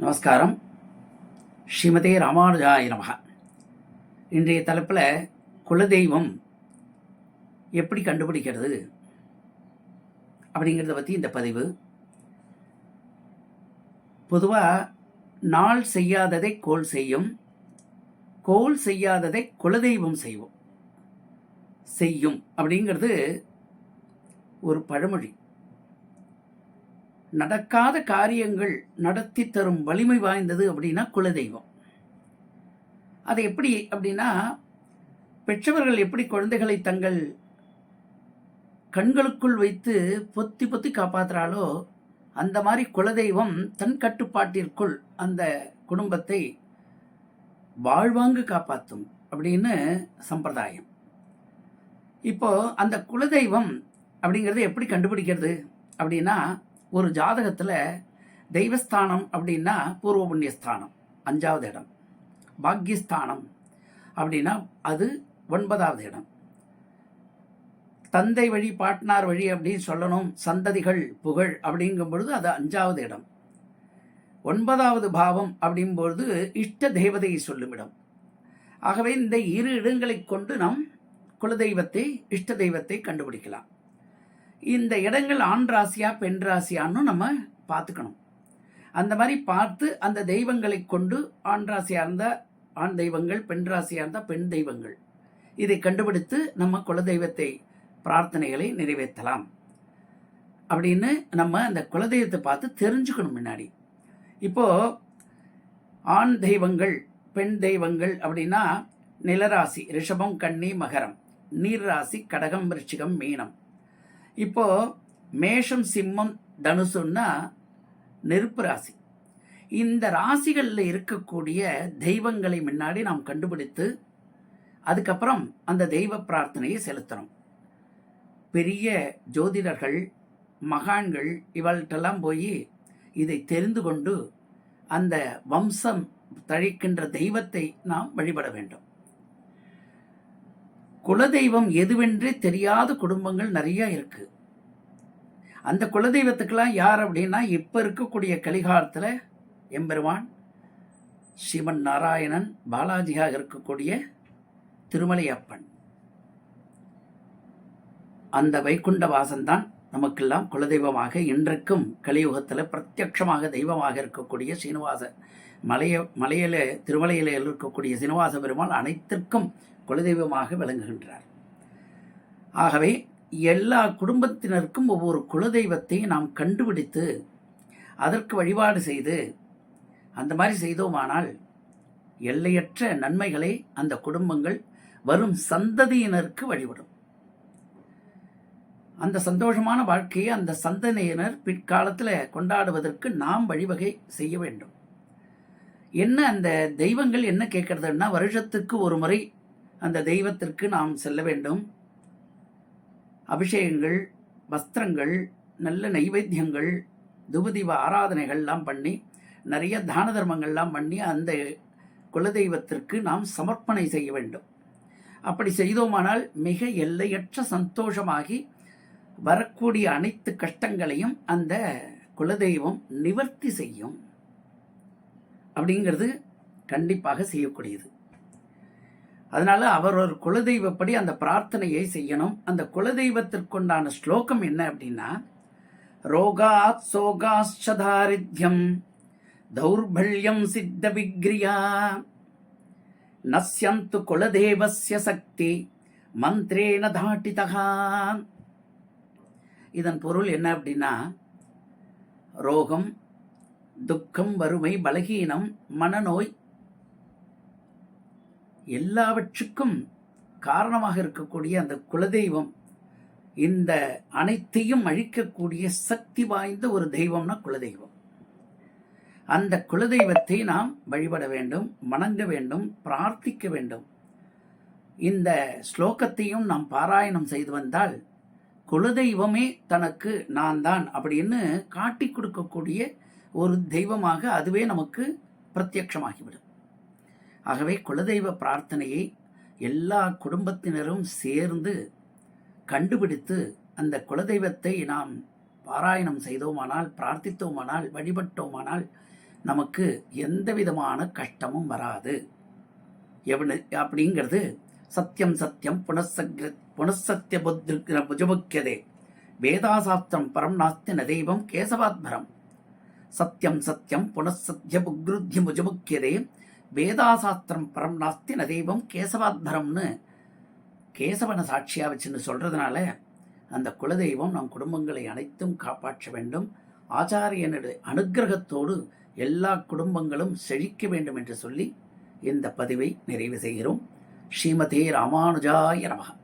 நமஸ்காரம். ஸ்ரீமதே ராமானுஜாய நமக. இன்றைய தலைப்பில் குலதெய்வம் எப்படி கண்டுபிடிக்கிறது அப்படிங்கிறத பற்றி இந்த பதிவு. பொதுவாக நாள் செய்யாததை கோல் செய்யும் கோல் செய்யாததை குலதெய்வம் செய்வோம். செய்யும் அப்படிங்கிறது ஒரு பழமொழி. நடக்காத காரியங்கள் நடத்தி தரும் வலிமை வாய்ந்தது அப்படின்னா குலதெய்வம். அது எப்படி அப்படின்னா பெற்றவர்கள் எப்படி குழந்தைகளை தங்கள் கண்களுக்குள் வைத்து பொத்தி பொத்தி காப்பாற்றுறாளோ அந்த மாதிரி குலதெய்வம் தன் கட்டுப்பாட்டிற்குள் அந்த குடும்பத்தை வாழ்வாங்கு காப்பாற்றும் அப்படின்னு சம்பிரதாயம். இப்போ அந்த குலதெய்வம் அப்படிங்கிறத எப்படி கண்டுபிடிக்கிறது அப்படின்னா ஒரு ஜாதகத்தில் தெய்வஸ்தானம் அப்படின்னா பூர்வ புண்ணியஸ்தானம் அஞ்சாவது இடம். பாக்யஸ்தானம் அப்படின்னா அது ஒன்பதாவது இடம். தந்தை வழி பாட்னார் வழி அப்படின்னு சொல்லணும். சந்ததிகள் புகழ் அப்படிங்கும் பொழுது அது அஞ்சாவது இடம். ஒன்பதாவது பாவம் அப்படிங்கும்பொழுது இஷ்ட தேவதையை சொல்லும் இடம் ஆகவே இந்த இரு இடங்களை கொண்டு நாம் குலதெய்வத்தை இஷ்ட தெய்வத்தை கண்டுபிடிக்கலாம். இந்த இடங்கள் ஆண் ராசியா பெண் ராசியான்னு நம்ம பார்த்துக்கணும். அந்த மாதிரி பார்த்து அந்த தெய்வங்களை கொண்டு ஆண் ராசியாக இருந்தால் ஆண் தெய்வங்கள் பெண் ராசியாக இருந்தால் பெண் தெய்வங்கள். இதை கண்டுபிடித்து நம்ம குலதெய்வத்தை பிரார்த்தனைகளை நிறைவேற்றலாம். அப்படின்னு நம்ம அந்த குலதெய்வத்தை பார்த்து தெரிஞ்சுக்கணும் முன்னாடி. இப்போ ஆண் தெய்வங்கள் பெண் தெய்வங்கள் அப்படின்னா நிலராசி ரிஷபம் கன்னி மகரம் நீர் ராசி கடகம் விருச்சிகம் மீனம். இப்போ மேஷம் சிம்மம் தனுசுன்னா நெருப்பு ராசி. இந்த ராசிகளில் இருக்கக்கூடிய தெய்வங்களை முன்னாடி நாம் கண்டுபிடித்து அதுக்கப்புறம் அந்த தெய்வ பிரார்த்தனையை செலுத்தணும். பெரிய ஜோதிடர்கள் மகான்கள் இவள்கிட்டெல்லாம் போய் இதை தெரிந்து கொண்டு அந்த வம்சம் தழிக்கின்ற தெய்வத்தை நாம் வழிபட வேண்டும். குலதெய்வம் எதுவென்றே தெரியாத குடும்பங்கள் நிறையா இருக்குது அந்த குலதெய்வத்துக்கெல்லாம் யார் அப்படின்னா இப்போ இருக்கக்கூடிய கலிகாலத்தில் எம்பெருமான் சிவன் நாராயணன் பாலாஜியாக இருக்கக்கூடிய திருமலை அப்பன் அந்த வைகுண்ட வாசன்தான் நமக்கெல்லாம் குலதெய்வமாக இன்றைக்கும் கலியுகத்தில் பிரத்யட்சமாக தெய்வமாக இருக்கக்கூடிய சீனிவாச மலைய மலையில திருமலையில இருக்கக்கூடிய சீனிவாச பெருமாள் அனைத்திற்கும் குலதெய்வமாக விளங்குகின்றார். ஆகவே எல்லா குடும்பத்தினருக்கும் ஒவ்வொரு குலதெய்வத்தை நாம் கண்டுபிடித்து அதற்கு வழிபாடு செய்து அந்த மாதிரி செய்தோமானால் எல்லையற்ற நன்மைகளை அந்த குடும்பங்கள் வரும் சந்ததியினருக்கு வழிவிடும் அந்த சந்தோஷமான வாழ்க்கையை அந்த சந்ததியினர் பிற்காலத்தில் கொண்டாடுவதற்கு நாம் வழிவகை செய்ய வேண்டும். என்ன அந்த தெய்வங்கள் என்ன கேட்கறதுன்னா வருஷத்துக்கு ஒரு முறை அந்த தெய்வத்திற்கு நாம் செல்ல வேண்டும். அபிஷேகங்கள் வஸ்திரங்கள் நல்ல நைவேத்தியங்கள் துபதீப ஆராதனைகள்லாம் பண்ணி நிறைய தான தர்மங்கள்லாம் பண்ணி அந்த குலதெய்வத்திற்கு நாம் சமர்ப்பணை செய்ய வேண்டும். அப்படி செய்தோமானால் மிக எல்லையற்ற சந்தோஷமாகி வரக்கூடிய அனைத்து கஷ்டங்களையும் அந்த குலதெய்வம் நிவர்த்தி செய்யும். அப்படிங்கிறது கண்டிப்பாக செய்யக்கூடியது. அதனால அவர் ஒரு குலதெய்வப்படி அந்த பிரார்த்தனையை செய்யணும். அந்த குலதெய்வத்திற்குண்டான ஸ்லோகம் என்ன அப்படின்னா ரோகாத் சோகாஷதாரித்யம் தௌர்பல்யம் சித்த விக்ரியா நஸ்யந்து குலதெய்வசிய சக்தி மந்திரேன தாட்டிதகா இதன் பொருள் என்ன அப்படின்னா ரோகம் துக்கம் வறுமை பலகீனம் மனநோய் எல்லாவற்றுக்கும் காரணமாக இருக்கக்கூடிய அந்த குலதெய்வம் இந்த அனைத்தையும் அழிக்கக்கூடிய சக்தி வாய்ந்த ஒரு தெய்வம்னா குலதெய்வம். அந்த குலதெய்வத்தை நாம் வழிபட வேண்டும் வணங்க வேண்டும் பிரார்த்திக்க வேண்டும். இந்த ஸ்லோகத்தையும் நாம் பாராயணம் செய்து வந்தால் குலதெய்வமே தனக்கு நான் தான் அப்படின்னு காட்டி கொடுக்கக்கூடிய ஒரு தெய்வமாக அதுவே நமக்கு பிரத்யட்சமாகிவிடும். ஆகவே குலதெய்வ பிரார்த்தனையை எல்லா குடும்பத்தினரும் சேர்ந்து கண்டுபிடித்து அந்த குலதெய்வத்தை நாம் பாராயணம் செய்தோமானால் பிரார்த்தித்தோமானால் வழிபட்டோமானால் நமக்கு எந்த விதமான கஷ்டமும் வராது. எவனு அப்படிங்கிறது சத்தியம் சத்தியம் புனசக்ர புனசத்திய புத்திருக்கிற புஜமுக்கியதே வேதாசாஸ்திரம் பரம் நாஸ்தி ந தெய்வம் கேசவாத்பரம். சத்தியம் சத்தியம் புனசத்திய புக்ருத்திய முஜமுக்கியதே வேதாசாஸ்திரம் பரம் நாஸ்தி ந தெய்வம் கேசவாத்பரம்னு கேசவனை சாட்சியாக வச்சுன்னு சொல்கிறதுனால அந்த குலதெய்வம் நம் குடும்பங்களை அனைத்தும் காப்பாற்ற வேண்டும். ஆச்சாரியனுடைய அனுக்கிரகத்தோடு எல்லா குடும்பங்களும் செழிக்க வேண்டும் என்று சொல்லி இந்த பதிவை நிறைவு செய்கிறோம். ஸ்ரீமதே ராமானுஜாய நமகா